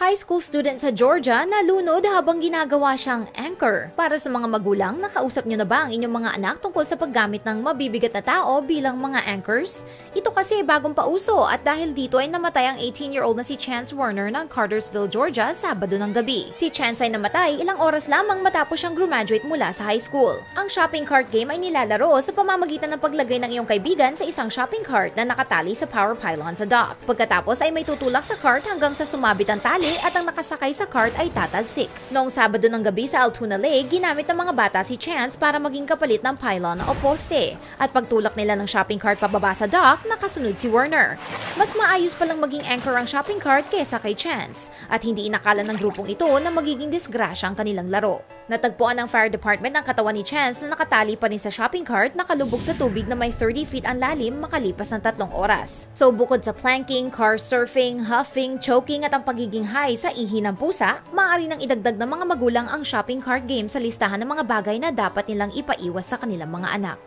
High school student sa Georgia na lunod habang ginagawa siyang anchor. Para sa mga magulang, nakausap niyo na ba ang inyong mga anak tungkol sa paggamit ng mabibigat na tao bilang mga anchors? Ito kasi bagong pauso at dahil dito ay namatay ang 18-year-old na si Chance Warner ng Cartersville, Georgia, Sabado ng gabi. Si Chance ay namatay ilang oras lamang matapos siyang graduate mula sa high school. Ang shopping cart game ay nilalaro sa pamamagitan ng paglagay ng iyong kaibigan sa isang shopping cart na nakatali sa power pylon sa dock. Pagkatapos ay may tutulak sa cart hanggang sa sumabit ang tali at ang nakasakay sa cart ay tatalsik. Noong Sabado ng gabi sa Altoona Lake, ginamit ng mga bata si Chance para maging kapalit ng pylon o poste. At pagtulak nila ng shopping cart pababa sa dock, nakasunod si Warner. Mas maayos palang maging anchor ang shopping cart kesa kay Chance. At hindi inakala ng grupong ito na magiging disgrasya ang kanilang laro. Natagpuan ng fire department ang katawan ni Chance na nakatali pa rin sa shopping cart nakalubog sa tubig na may 30 feet ang lalim makalipas ng tatlong oras. So bukod sa planking, car surfing, huffing, choking at ang pagiging high sa ihi ng pusa, maaari nang idagdag ng mga magulang ang shopping cart game sa listahan ng mga bagay na dapat nilang ipaiwas sa kanilang mga anak.